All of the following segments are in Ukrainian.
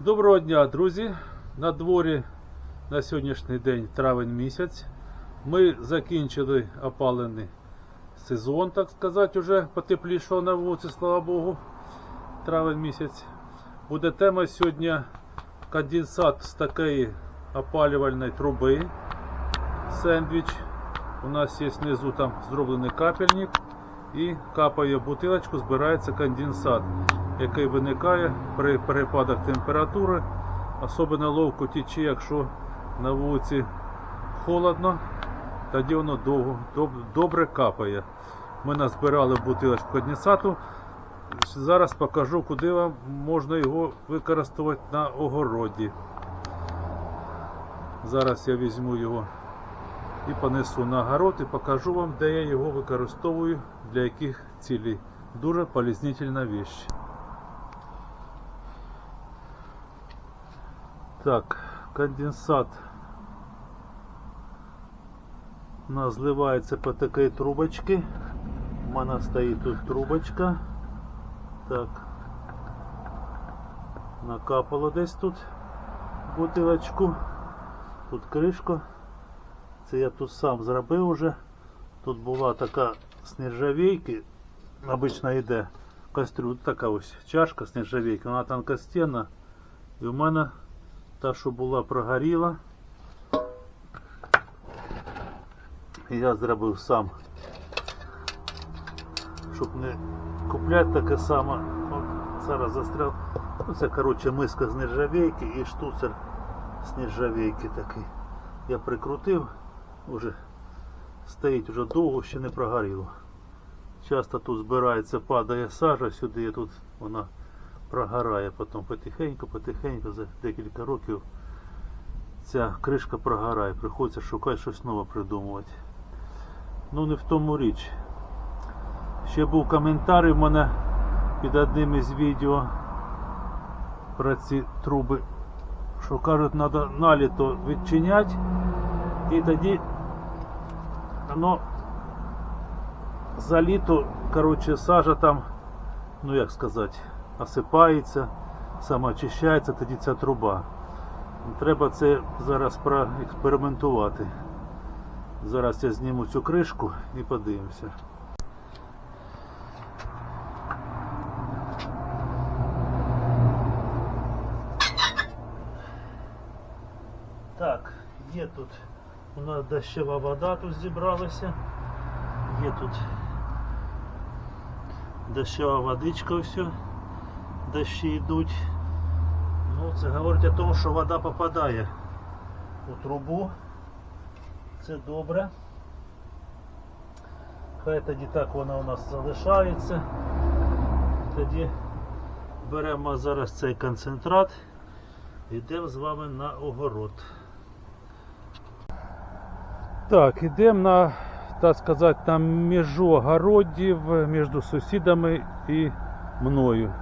Доброго дня, друзі! На дворі на сьогоднішній день травень місяць. Ми закінчили опалений сезон, так сказати, вже потеплішого на вулиці, слава Богу. Травень місяць. Буде тема сьогодні конденсат з такої опалювальної труби. Сендвіч. У нас є знизу там зроблений капельник і капає бутилочку, збирається конденсат, який виникає при перепадах температури. Особливо ловко тече, якщо на вулиці холодно, тоді воно довго, доб- добре капає. Ми назбирали бутилочку конденсату. Зараз покажу, куди вам можна його використовувати на огороді. Зараз я візьму його і понесу на город і покажу вам, де я його використовую, для яких цілей. Дуже полізнительна вещь. Так, конденсат у нас зливається по такій трубочці. У мене стоїть тут трубочка. Так. Накапало десь тут бутилочку. Тут кришка. Це я тут сам зробив уже. Тут була така з нержавійки. Обично йде кастрюля, така ось чашка з нержавійки, вона тонкостінна. І в мене та, що була прогоріла. Я зробив сам. Щоб не купляти таке саме. От зараз застрял. Ну, це коротше миска з нержавійки і штуцер з нержавійки такий. Я прикрутив, уже стоїть вже довго, ще не прогоріло. Часто тут збирається, падає сажа сюди, тут вона прогорає потім потихеньку, потихеньку, за декілька років ця кришка прогорає, приходиться шукати щось нове придумувати. Ну не в тому річ. Ще був коментар у мене під одним із відео про ці труби, що кажуть, треба наліто відчиняти і тоді воно за літо, коротше, сажа там, ну як сказати, осипається, самоочищається, тоді ця труба. Треба це зараз проекспериментувати. Зараз я зніму цю кришку і подивимося. Так, є тут у нас дощова вода тут зібралася. Є тут дощова водичка все. Дощі йдуть. Ну, це говорить о тому, що вода попадає у трубу. Це добре. Хай тоді так вона у нас залишається. Тоді беремо зараз цей концентрат йдемо з вами на огород. Так, йдемо на, так сказати, на межу огородів між сусідами і мною.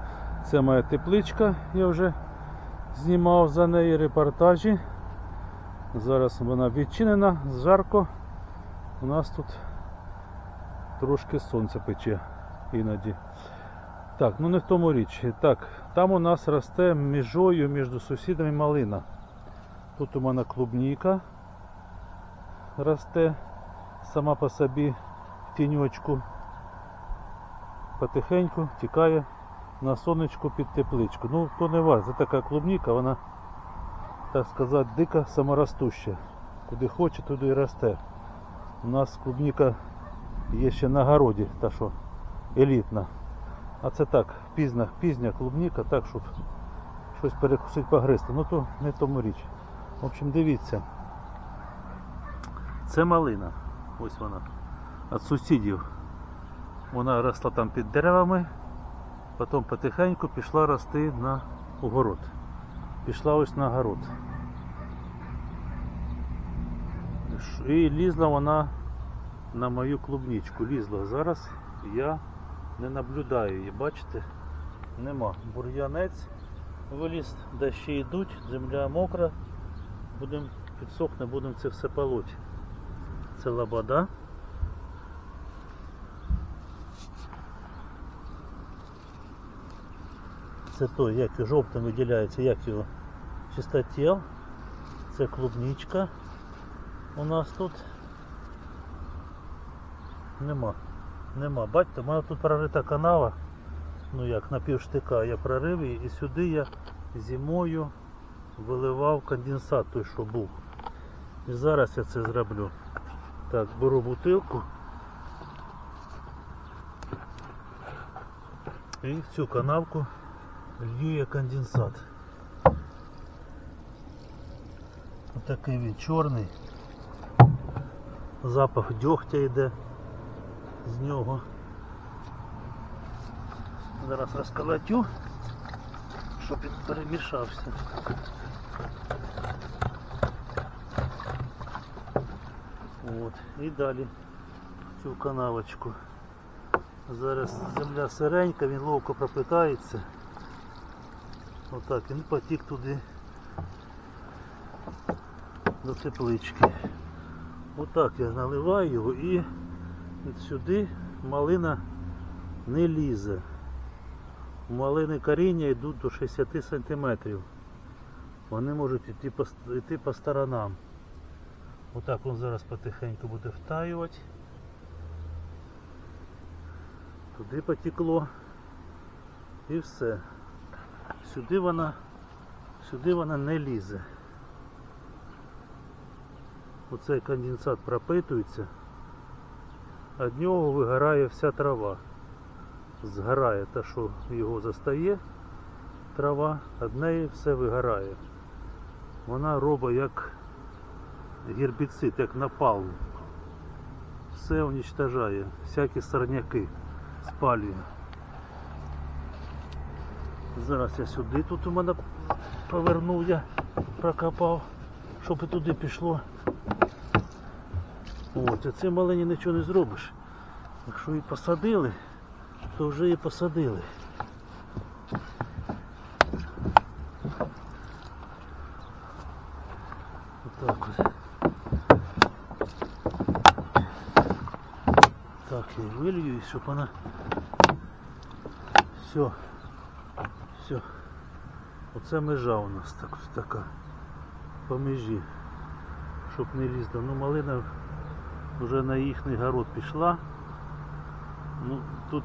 Це моя тепличка, я вже знімав за неї репортажі. Зараз вона відчинена, жарко. У нас тут трошки сонце пече іноді. Так, ну не в тому річ. Так, там у нас росте міжою між сусідами малина. Тут у мене клубніка росте сама по собі в тіньочку. Потихеньку тікає на сонечку під тепличку. Ну, то не важливо, це така клубніка, вона, так сказати, дика саморостуща. Куди хоче, туди і росте. У нас клубніка є ще на городі, та що елітна. А це так, пізна, пізня клубніка, так, щоб щось перекусити погризти. Ну то не тому річ. В общем, дивіться. Це малина. Ось вона. Від сусідів. Вона росла там під деревами, потім потихеньку пішла рости на огород. Пішла ось на огород. І лізла вона на мою клубничку. Лізла. Зараз я не наблюдаю її, бачите? Нема. Бур'янець виліз, дощі йдуть, земля мокра. Будемо підсохне, будемо це все полоть. Це лобода. Той, як жовтим виділяється, як його чистотіл. Це клубничка у нас тут. Нема. Нема. Бачите, в мене тут прорита канава. Ну як на півштика я прорив її і сюди я зимою виливав конденсат той, що був. І зараз я це зроблю. Так, беру бутилку. І в цю канавку лью я конденсат. Отакий він чорний. Запах дьогтя йде з нього. Зараз розколотю, щоб він перемішався. От, і далі в цю канавочку. Зараз земля сиренька, він ловко пропитається. Отак, він потік туди до теплички. Отак я наливаю його і от сюди малина не лізе. У малини коріння йдуть до 60 см. Вони можуть йти по, йти по сторонам. Отак він зараз потихеньку буде втаювати. Туди потекло. І все. Сюди вона, сюди вона не лізе. Оцей конденсат пропитується, від нього вигорає вся трава. Згорає те, що його застає, трава, від неї все вигорає. Вона робить як гербіцид, як напалм. Все уничтожає, всякі сорняки спалює. Зараз я сюди тут у мене повернув, я прокопав, щоб і туди пішло. От, а це малині нічого не зробиш. Якщо її посадили, то вже і посадили. Отак от. Так, я вилью, щоб вона все, все. Оце межа у нас так, така по межі, щоб не лізло. Ну малина вже на їхній город пішла. Ну, тут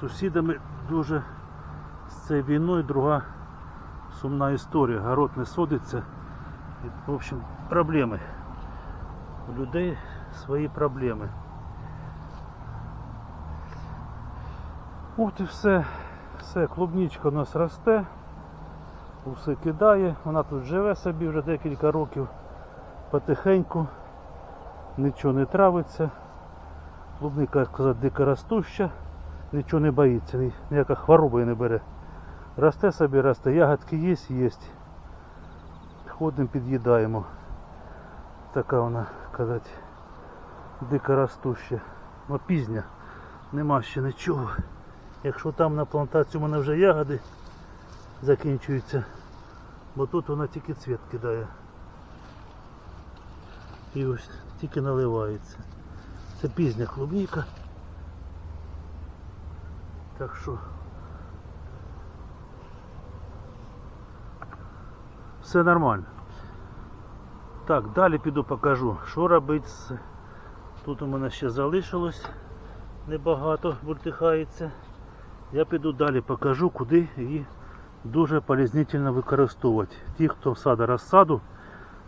сусідами дуже з цією війною друга сумна історія. Город не содиться. В общем, проблеми. У людей свої проблеми. От і все. Все, клубничка у нас росте, усе кидає, вона тут живе собі вже декілька років потихеньку, нічого не травиться. Клубника, як сказати, дикоростуща, нічого не боїться, ніяка хвороба не бере. Росте собі, росте, ягодки є, є. Ходимо, під'їдаємо. Така вона, казати, дикоростуща. Ну пізня, нема ще нічого. Якщо там на плантації у мене вже ягоди закінчуються, бо тут вона тільки цвіт кидає. І ось тільки наливається. Це пізня клубніка. Так що все нормально. Так, далі піду покажу, що робити. Тут у мене ще залишилось небагато, бультихається. Я піду далі покажу, куди її дуже полізнительно використовувати. Ті, хто сада розсаду,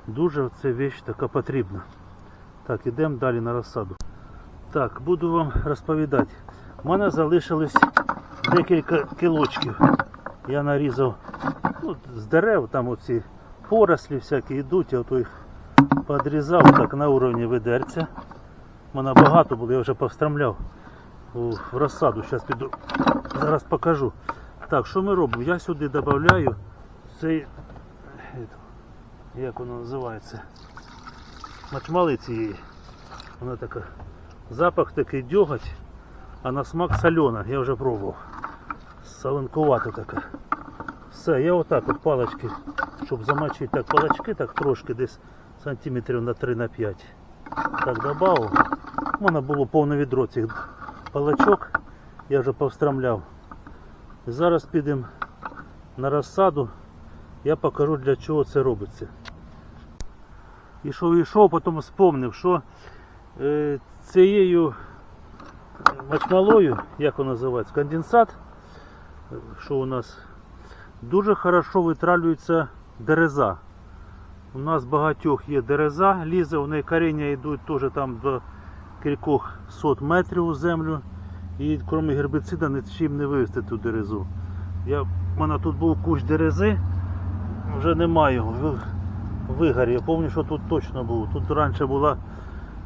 дуже ця віч така потрібна. Так, ідемо далі на розсаду. Так, буду вам розповідати. У мене залишилось декілька кілочків. Я нарізав ну, з дерев, там оці порослі всякі йдуть, я їх подрізав так на уровні ведерця. У мене багато було, я вже повстромляв у- в розсаду. Зараз піду, зараз покажу. Так, що ми робимо? Я сюди додаю цей, е, як воно називається, мачмали цієї. Вона така, запах такий дьоготь, а на смак солена, я вже пробував. Солонкувата така. Все, я отак от палочки, щоб замочити так палочки, так трошки десь сантиметрів на 3 на 5. Так додав. У мене було повне відро цих палочок. Я вже повстромляв зараз підемо на розсаду. Я покажу для чого це робиться. Ішов, ішов, потім вспомнив, що е, цією мочмалою, як воно називається, конденсат, е, що у нас дуже хорошо витравлюється дереза. У нас багатьох є дереза, лізе, у неї коріння йдуть теж там до кількох сот метрів у землю. І крім гербіцида нічим не вивести ту дерезу. Я, у мене тут був кущ дерези, вже немає його. Я пам'ятаю, що тут точно був. Тут раніше була,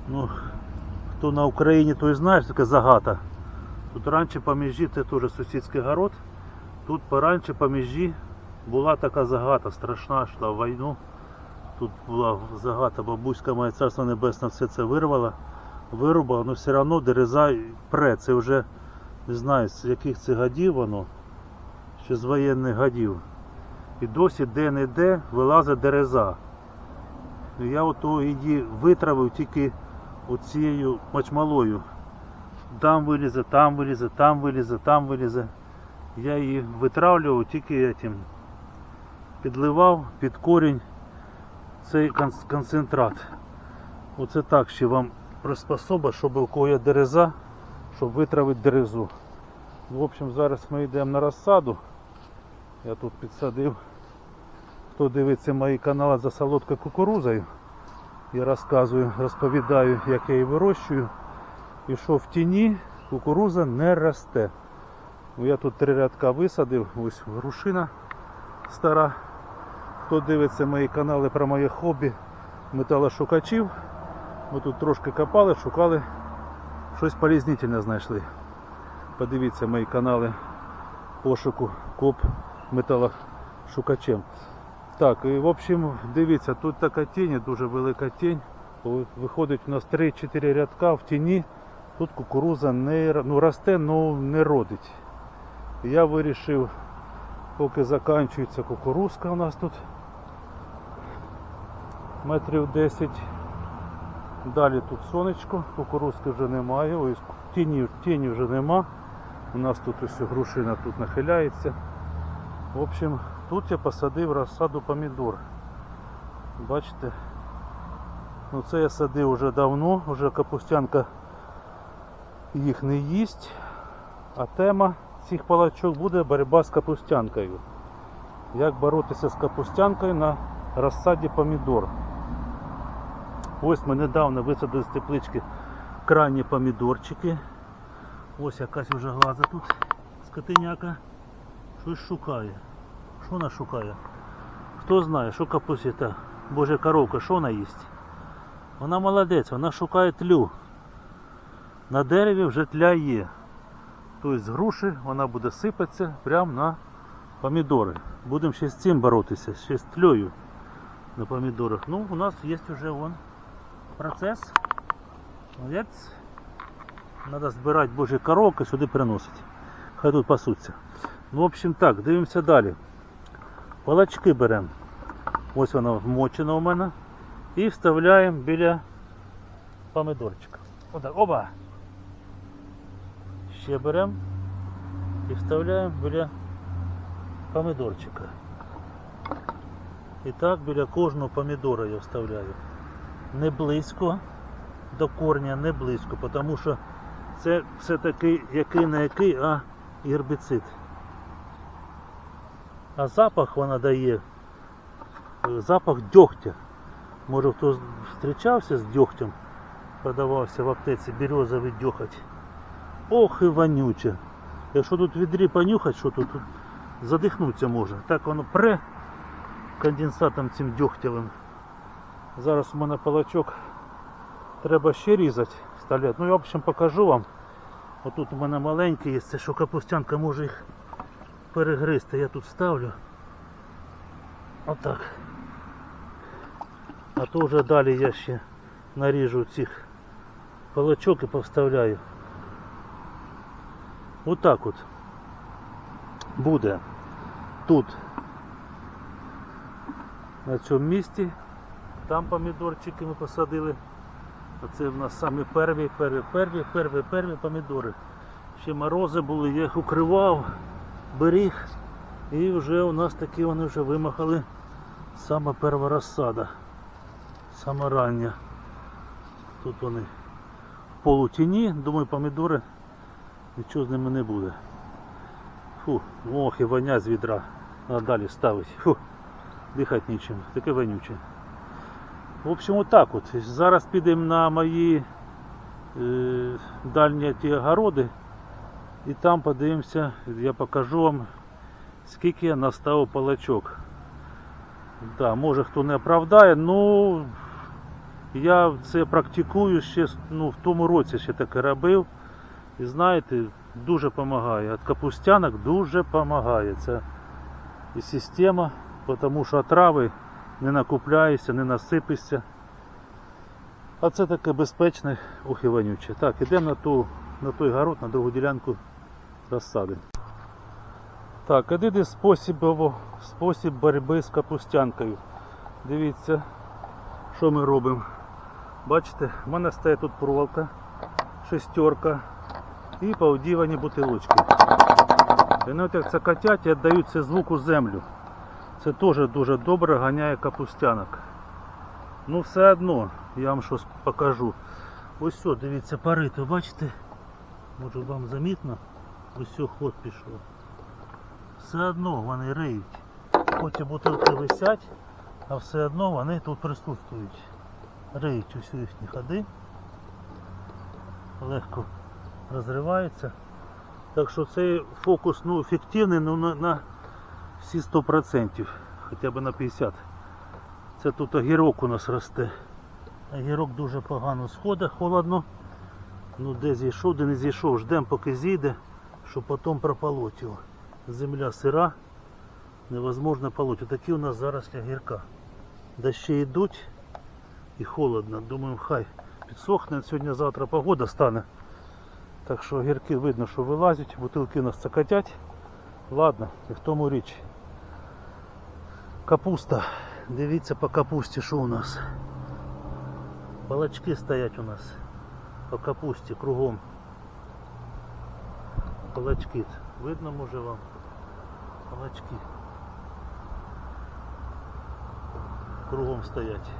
ну, хто на Україні, той знає, що таке загата. Тут раніше по межі, це теж сусідський город. Тут пораньше по межі була така загата, страшна, йшла в війну. Тут була загата, бабуська моя царство небесне все це вирвала, вирубала, але все одно дереза пре. Це вже не знаю з яких це годів воно, ще з воєнних годів. І досі де-не-де вилазить дереза. Я ото її витравив тільки оцією мочмалою. Там вилізе, там вилізе, там вилізе, там вилізе. Я її витравлював тільки этим. Підливав під корінь цей концентрат. Оце так ще вам приспособа, щоб у кого є дереза, щоб витравити дерезу. В общем, зараз ми йдемо на розсаду. Я тут підсадив. Хто дивиться мої канали за солодкою кукурузою, я розказую, розповідаю, як я її вирощую. І що в тіні кукуруза не росте. Ну, Я тут три рядка висадив, ось грушина стара. Хто дивиться мої канали про моє хобі металошукачів, ми тут трошки копали, шукали, щось полізнительне знайшли. Подивіться мої канали пошуку коп металошукачем. Так, і в общем, дивіться, тут така тінь, дуже велика тінь. Виходить у нас 3-4 рядка в тіні. Тут кукуруза не ну, росте, але не родить. Я вирішив, поки закінчується кукурузка у нас тут метрів 10. Далі тут сонечко, кукурузки вже немає, ось тіні, тіні вже нема. У нас тут ось грушина тут нахиляється. В общем, тут я посадив розсаду помідор. Бачите? Ну це я садив вже давно, вже капустянка їх не їсть. А тема цих палачок буде боротьба з капустянкою. Як боротися з капустянкою на розсаді помідор. Ось ми недавно висадили з теплички крайні помідорчики. Ось якась вже глаза тут скотиняка. Щось шукає. Що вона шукає? Хто знає, що капусіта, боже коровка, що вона їсть? Вона молодець, вона шукає тлю. На дереві вже тля є. Тобто з груші вона буде сипатися прямо на помідори. Будемо ще з цим боротися, ще з тлею на помідорах. Ну, у нас є вже вон процес. Молодець. Треба збирати божі коровки, сюди приносити. Хай тут пасуться. Ну, в общем так, дивимося далі. Палачки беремо. Ось вона вмочена у мене. І вставляємо біля помидорчика. Отак, оба! Ще беремо і вставляємо біля помидорчика. І так біля кожного помідора я вставляю. Не близько до корня, не близько, тому що це все-таки який не який, а гербіцид. А запах вона дає, е, запах дьогтя. Може хто зустрічався з дьогтем, продавався в аптеці березовий дьоготь. Ох і вонюче. Якщо тут відрі понюхати, що тут, тут задихнуться може. Так воно пре конденсатом цим дьогтєвим. Зараз у мене палачок треба ще різати, вставляти. Ну я в общем покажу вам. Отут у мене маленький є, це що капустянка може їх перегризти. Я тут ставлю. Отак. А то вже далі я ще наріжу цих палачок і повставляю. Отак от буде тут на цьому місці. Там помідорчики ми посадили. Оце в нас самі перві, перві, перві, перві, перві помідори. Ще морози були, я їх укривав. беріг. І вже у нас такі вони вже вимахали сама перша розсада. Сама рання. Тут вони в полутіні, думаю, помідори нічого з ними не буде. Фу, ох, і воня з відра. Треба далі ставити. Фу, дихати нічим. Таке вонюче. В общем, отак от. Зараз підемо на мої е, дальні ті огороди. І там подивимося, я покажу вам, скільки я наставив палачок. Да, може хто не оправдає, ну я це практикую ще ну, в тому році ще таке робив. І знаєте, дуже допомагає. От капустянок дуже допомагає. Це і система, тому що трави не накупляєшся, не насипишся. А це таке безпечне, ох. Так, ідемо на, ту, на той город, на другу ділянку розсади. Так, один спосіб, спосіб боротьби з капустянкою. Дивіться, що ми робимо. Бачите, в мене стоїть тут проволока, шестерка і повдівані бутилочки. І вони як це котять і віддають цей звук у землю. Це теж дуже добре ганяє капустянок. Ну все одно, я вам щось покажу. Ось все, дивіться, парити, бачите? Може вам замітно? Ось все, ход пішов. Все одно вони риють. Хоч і бутилки висять, а все одно вони тут присутствують. Риють усі їхні ходи. Легко розриваються. Так що цей фокус ну, ефективний ну, на всі 100%, хоча б на 50%. Це тут огірок у нас росте. Огірок дуже погано сходить, холодно. Ну де зійшов, де не зійшов, ждемо поки зійде, щоб потім прополоть його. Земля сира, невозможно полоть. Отакі у нас зараз огірка. Дощі йдуть і холодно. Думаємо, хай підсохне. Сьогодні-завтра погода стане. Так що огірки видно, що вилазять, бутилки у нас цокотять. Ладно, і в тому річ. Капуста. Дивіться по капусті, що у нас. Балачки стоять у нас по капусті кругом. Балачки. Видно може вам? Балачки. Кругом стоять.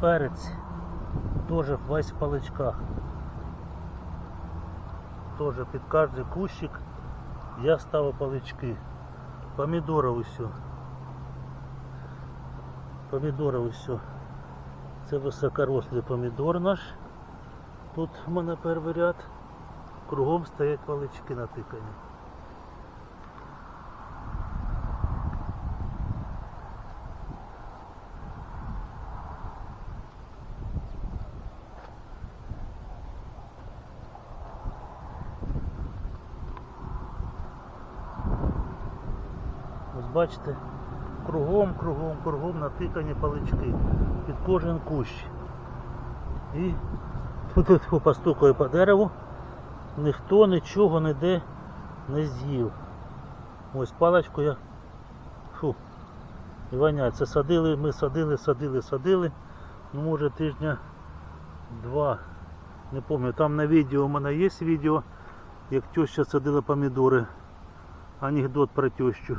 Перець теж весь в паличках. Теж під кожен кущик я ставив палички. Помідори усю. Помідори усю. Це високорослий помідор наш. Тут в мене перший ряд. Кругом стоять палички натикані. Бачите, кругом, кругом, кругом натикані палички під кожен кущ. І тут тут постукаю по дереву, ніхто нічого ніде не з'їв. Ось паличку я. Фу. І воняє. Це садили, ми садили, садили, садили. Ну може тижня два. Не пам'ятаю, там на відео у мене є відео, як теща садила помідори. Анекдот про тещу.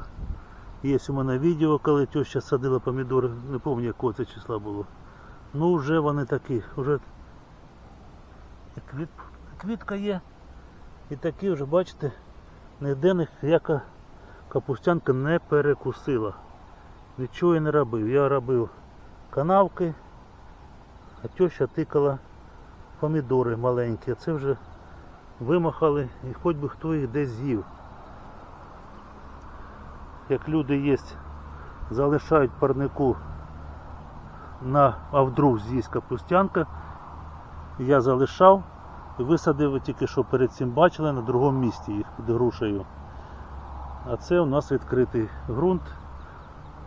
Є у мене відео, коли теща садила помідори, не пам'ятаю якого це числа було. Ну вже вони такі, вже квіт, квітка є. І такі вже, бачите, ніде ніяка капустянка не перекусила. Нічого я не робив. Я робив канавки, а теща тикала помідори маленькі. Це вже вимахали і хоч би хто їх десь з'їв як люди є, залишають парнику на а вдруг з'їсть капустянка. Я залишав і висадив тільки що перед цим бачили на другому місці їх під грушею. А це у нас відкритий ґрунт,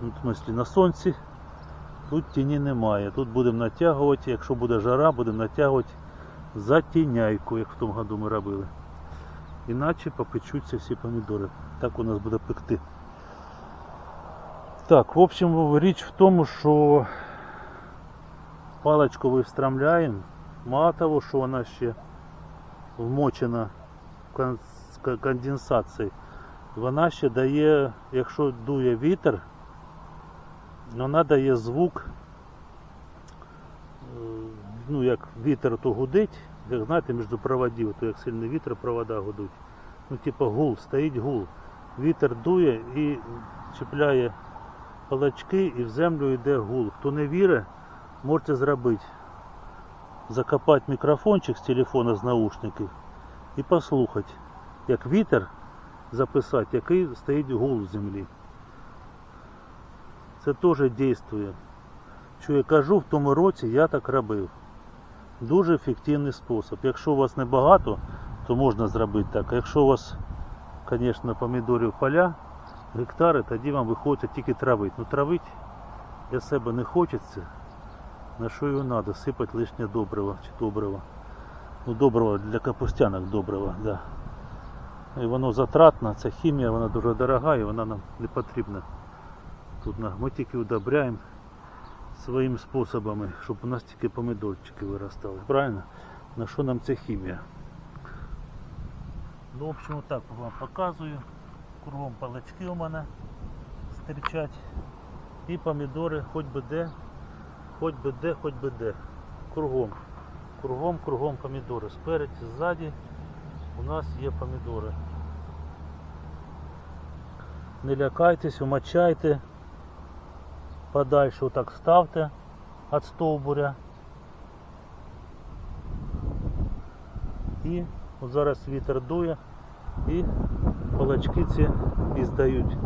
в смислі на сонці. Тут тіні немає. Тут будемо натягувати, якщо буде жара, будемо натягувати затіняйку, як в тому году ми робили. Іначе попечуться всі помідори. Так у нас буде пекти. Так, в общем, річ в тому, що паличку вистромляємо Мало того, що вона ще вмочена конденсацією, вона ще дає, якщо дує вітер, вона дає звук, е, ну як вітер то гудить, як знаєте, між проводів, то як сильний вітер, провода гудуть. Ну, типа гул, стоїть гул. Вітер дує і чіпляє палачки і в землю йде гул. Хто не вірить, можете зробити. Закопати мікрофончик з телефона з наушників і послухати, як вітер записати, який стоїть гул в землі. Це теж дійствує. Що я кажу, в тому році я так робив. Дуже ефективний спосіб. Якщо у вас небагато, то можна зробити так. А якщо у вас, звісно, помідорів поля, гектари, тоді вам виходить тільки травити. Ну травити для себе не хочеться. На що його треба? Сипати лишнє добриво чи добриво. Ну добриво для капустянок добриво, да. І воно затратно, ця хімія, вона дуже дорога і вона нам не потрібна. Тут ми тільки удобряємо своїми способами, щоб у нас тільки помідорчики виростали. Правильно? На що нам ця хімія? Ну, в общем, так вам показую. Кругом палички у мене стирчать. І помідори хоч би де, хоч би де, хоч би де. Кругом. Кругом, кругом помідори. Спереді, ззаді у нас є помідори. Не лякайтесь, умочайте. Подальше отак ставте від стовбуря. І зараз вітер дує і палачки ці іздають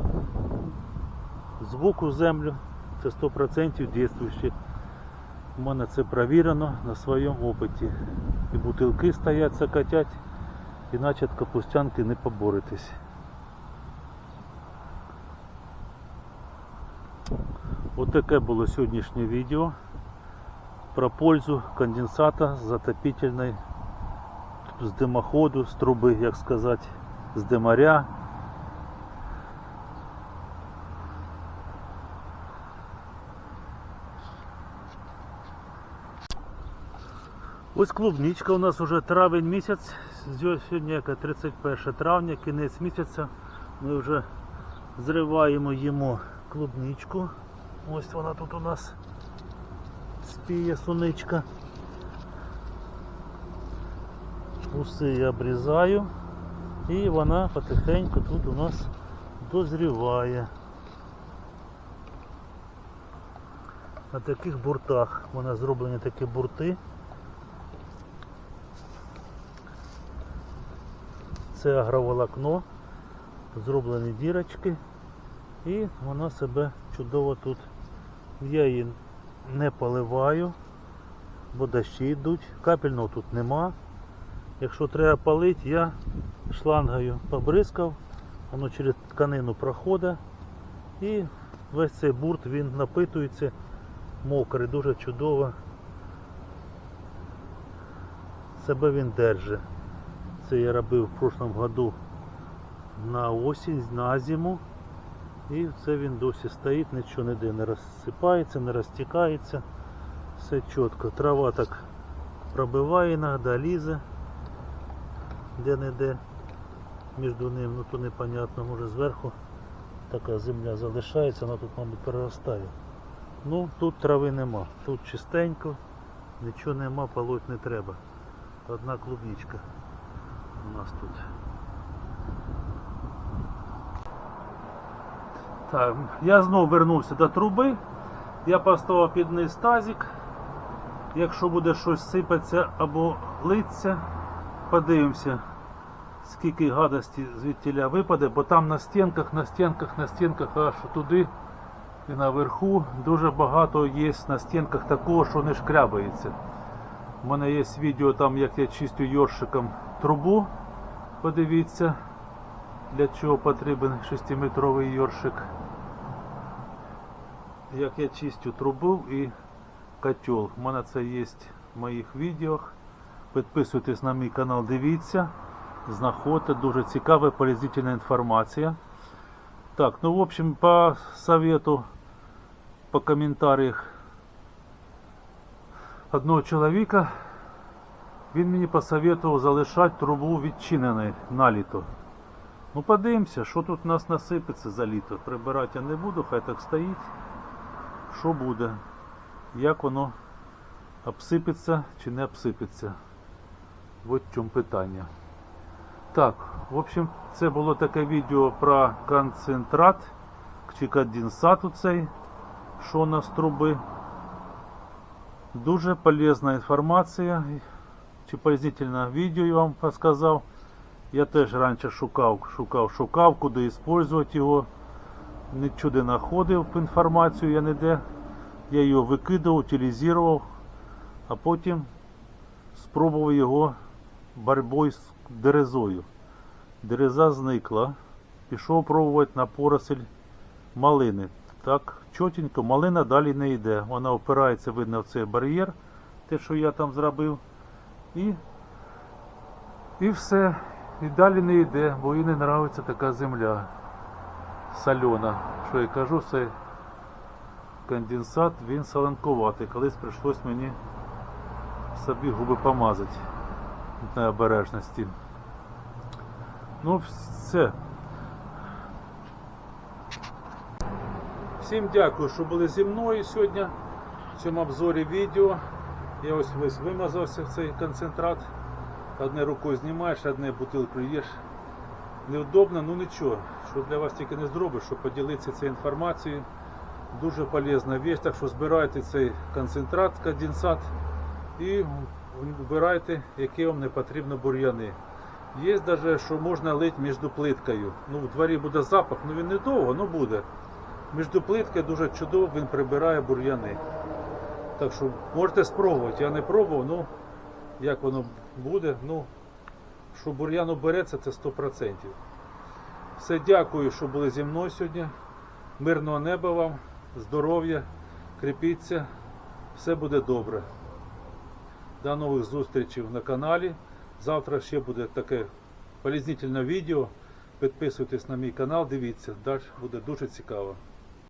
звук у землю. Це 100% дійствуючі. У мене це провірено на своєму опиті. І бутилки стоять, закатять, іначе від капустянки не поборитись. Ось таке було сьогоднішнє відео про пользу конденсата з затопительної з димоходу, з труби, як сказати, з димаря. Ось клубничка у нас вже травень місяць, сьогодні 31 травня, кінець місяця. Ми вже зриваємо їмо клубничку. Ось вона тут у нас спіє суничка. Уси я обрізаю і вона потихеньку тут у нас дозріває. На таких буртах мене зроблені такі бурти. Це агроволокно, зроблені дірочки і вона себе чудово тут. Я її не поливаю, бо дощі йдуть, капельного тут нема. Якщо треба палити, я шлангою побризкав, воно через тканину проходить і весь цей бурт він напитується мокрий, дуже чудово. Себе він держить. Це я робив в прошлому году на осінь, на зиму. І це він досі стоїть, нічого ніде не розсипається, не розтікається. Все чітко. Трава так пробиває іноді, лізе де-не-де між ним, ну то непонятно, може зверху така земля залишається, вона тут, мабуть, переростає. Ну, тут трави нема, тут чистенько, нічого нема, полоть не треба. Одна клубничка у нас тут. Так, я знову вернувся до труби. Я поставив під низ тазик. Якщо буде щось сипатися або литься, подивимося, скільки гадості звідтіля випаде, бо там на стінках, на стінках, на стінках, аж туди і наверху дуже багато є на стінках такого, що не шкрябається. У мене є відео там, як я чистю йоршиком трубу. Подивіться, для чого потрібен 6-метровий йоршик. Як я чистю трубу і котел. У мене це є в моїх відео. Підписуйтесь на мій канал, дивіться, знаходьте, дуже цікава, полезительна інформація. Так, ну в общем, по совету, по комментариях одного человека Він мені посоветував залишати трубу відчиненою на літо. Ну подивимося, що тут у нас насипеться за літо. Прибирати я не буду, хай так стоїть. Що буде? Як воно обсипеться чи не обсипеться? От в чому питання. Так, в общем, це було таке відео про концентрат чи конденсат у цей, що у нас труби. Дуже полезна інформація чи полезнительне відео я вам розказав. Я теж раніше шукав, шукав, шукав, куди використовувати його. Не знаходив інформацію я ніде. Я його викидав, утилізував, а потім спробував його боротьбою з дерезою. Дереза зникла. Пішов пробувати на поросль малини. Так, чотенько, малина далі не йде. Вона опирається, видно, в цей бар'єр, те, що я там зробив. І, і все. І далі не йде, бо їй не подобається така земля сальона. Що я кажу, це конденсат, він солонкуватий. Колись прийшлось мені собі губи помазати на обережності. Ну, все. Всім дякую, що були зі мною сьогодні в цьому обзорі відео. Я ось весь вимазався в цей концентрат. Одне рукою знімаєш, одне бутилкою їш. Неудобно, ну нічого. Що для вас тільки не зробиш, щоб поділитися цією інформацією. Дуже полезна вещь, так що збирайте цей концентрат, конденсат і вибирайте, які вам не потрібно бур'яни. Є навіть, що можна лити між плиткою. Ну, в дворі буде запах, ну він не довго, але буде. Між плиткою дуже чудово він прибирає бур'яни. Так що можете спробувати. Я не пробував, ну як воно буде, ну що бур'ян береться, це 100%. Все, дякую, що були зі мною сьогодні. Мирного неба вам, здоров'я, кріпіться, все буде добре. До нових зустрічей на каналі. Завтра ще буде таке полізнительне відео. Підписуйтесь на мій канал, дивіться, далі буде дуже цікаво.